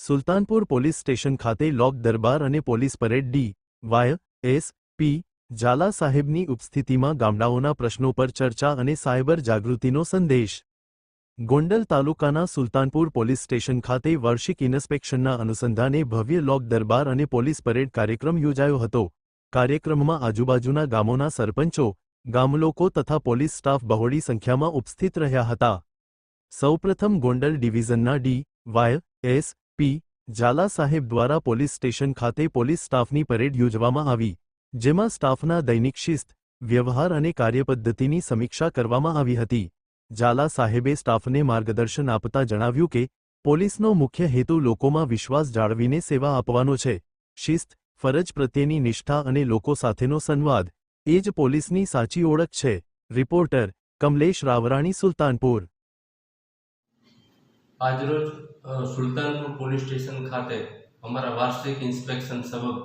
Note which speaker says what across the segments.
Speaker 1: Sultanpur police station ખાતે લોક દરબાર અને police parade D, Y, S, P, Jhala સાહેબની ઉપસ્થિતિમાં ગામડાઓના પ્રશ્નો પર ચર્ચા અને સાયબર જાગૃતિનો સંદેશ. ગોંડલ તાલુકાના સુલતાનપુર પોલીસ સ્ટેશન ખાતે વાર્ષિક ઇન્સ્પેક્શનના અનુસંધાને ભવ્ય લોક દરબાર અને પોલીસ પરેડ કાર્યક્રમ યોજાયો હતો. કાર્યક્રમમાં આજુબાજુના ગામોના સરપંચો, ગામલોકો તથા પોલીસ સ્ટાફ બહોળી સંખ્યામાં ઉપસ્થિત રહ્યા હતા. સૌપ્રથમ Gondal ડિવિઝનના D, Y, S P, Jhala સાહેબ દ્વારા પોલીસ સ્ટેશન ખાતે પોલીસ સ્ટાફની પરેડ યોજવામાં આવી, જેમાં સ્ટાફના દૈનિક શિસ્ત, વ્યવહાર અને કાર્યપદ્ધતિની સમીક્ષા કરવામાં આવી હતી. ઝાલા સાહેબે સ્ટાફને માર્ગદર્શન આપતા જણાવ્યું કે, પોલીસનો મુખ્ય હેતુ લોકોમાં વિશ્વાસ જાળવીને સેવા આપવાનો છે. શિસ્ત, ફરજ પ્રત્યેની નિષ્ઠા અને લોકો સાથેનો સંવાદ, એ જ પોલીસની સાચી ઓળખ છે. રિપોર્ટર, કમલેશ રાવરાણી, સુલતાનપુર.
Speaker 2: આજરોજ સુલતાનપુર પોલીસ સ્ટેશન ખાતે અમારા વાર્ષિક ઇન્સ્પેક્શન સબબ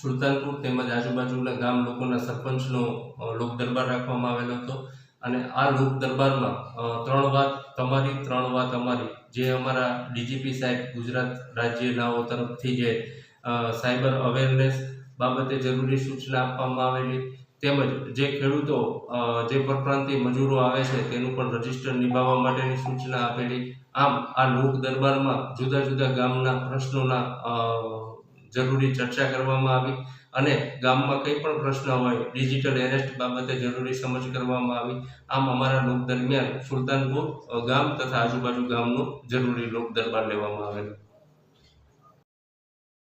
Speaker 2: સુલતાનપુર તેમજ આજુબાજુના ગામ લોકોના સરપંચનો લોક દરબાર રાખવામાં આવેલો હતો. અને આ લોક દરબારમાં ત્રણ વાત તમારી, ત્રણ વાત અમારી. જે અમારા ડીજીપી સાહેબ ગુજરાત રાજ્યનાઓ તરફથી જે સાયબર અવેરનેસ બાબતે જરૂરી સૂચના આપવામાં આવેલી. તેમજ જે ખેડૂતો જે પરપ્રાંતિય મજૂરો આવે છે, તેનું પણ રજિસ્ટર નિભાવવા માટેની સૂચના આપેલી. આમ, આ લોક દરબારમાં જુદા જુદા ગામના પ્રશ્નોના જરૂરી ચર્ચા કરવામાં આવી અને ગામમાં કંઈ પણ પ્રશ્ન હોય, ડિજિટલ એરેસ્ટ બાબતે જરૂરી સમજ કરવામાં આવી. આમ, અમારા લોક દરમિયાન સુલતાનપુર ગામ તથા આજુબાજુ ગામનું જરૂરી લોક દરબાર લેવામાં આવેલો.